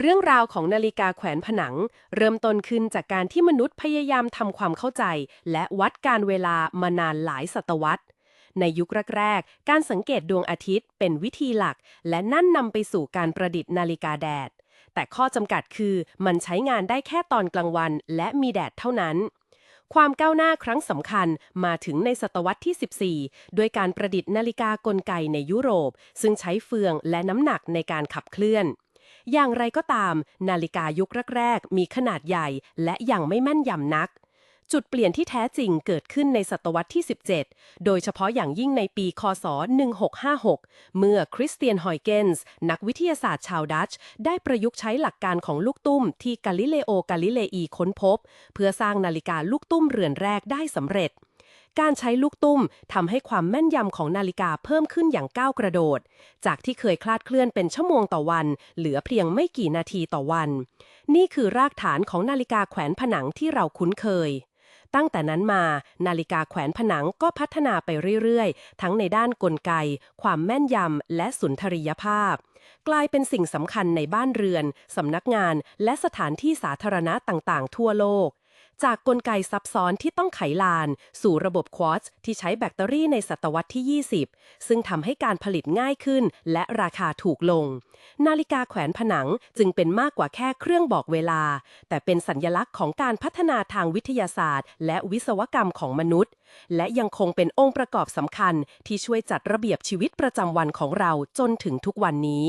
เรื่องราวของนาฬิกาแขวนผนัง เริ่มต้นขึ้นจากการที่มนุษย์พยายามทำความเข้าใจ และวัดการเวลามานานหลายศตวรรษ ในยุคแรกๆ การสังเกตดวงอาทิตย์เป็นวิธีหลัก และนั่นนำไปสู่การประดิษฐ์นาฬิกาแดด แต่ข้อจำกัดคือมันใช้งานได้แค่ตอนกลางวัน และมีแดดเท่านั้น ความก้าวหน้าครั้งสำคัญมาถึงในศตวรรษที่ 14 ด้วยการประดิษฐ์นาฬิกากลไกในยุโรป ซึ่งใช้เฟืองและน้ำหนักในการขับเคลื่อน อย่างไรก็ตาม นาฬิกายุคแรกๆ มีขนาดใหญ่และยังไม่แม่นยำนัก จุดเปลี่ยนที่แท้จริงเกิดขึ้นในศตวรรษที่ 17 โดยเฉพาะอย่างยิ่งในปี คศ 1656 เมื่อคริสเตียนฮอยเกนส์นักวิทยาศาสตร์ชาวดัตช์ได้ประยุกต์ใช้หลักการของลูกตุ้มที่กาลิเลโอกาลิเลอีค้นพบ เพื่อสร้างนาฬิกาลูกตุ้มเรือนแรกได้สำเร็จ การใช้ลูกตุ้มทำให้ความแม่นยำของนาฬิกาเพิ่มขึ้นอย่างก้าวกระโดด จากที่เคยคลาดเคลื่อนเป็นชั่วโมงต่อวัน เหลือเพียงไม่กี่นาทีต่อวัน นี่คือรากฐานของนาฬิกาแขวนผนังที่เราคุ้นเคย ตั้งแต่นั้นมา นาฬิกาแขวนผนังก็พัฒนาไปเรื่อยๆ ทั้งในด้านกลไก ความแม่นยำและสุนทรียภาพ กลายเป็นสิ่งสำคัญในบ้านเรือนสำนักงาน และสถานที่สาธารณะต่างๆ ทั่วโลก จากกลไกซับซ้อนที่ต้องไขลาน สู่ระบบควอตซ์ที่ใช้แบตเตอรี่ในศตวรรษที่ 20 ซึ่งทำให้การผลิตง่ายขึ้น และราคาถูกลง นาฬิกาแขวนผนังจึงเป็นมากกว่าแค่เครื่องบอกเวลา แต่เป็นสัญญลักษณ์ของการพัฒนาทางวิทยาศาสตร์ และวิศวกรรมของมนุษย์ และยังคงเป็นองค์ประกอบสำคัญ ที่ช่วยจัดระเบียบชีวิตประจำวันของเราจนถึงทุกวันนี้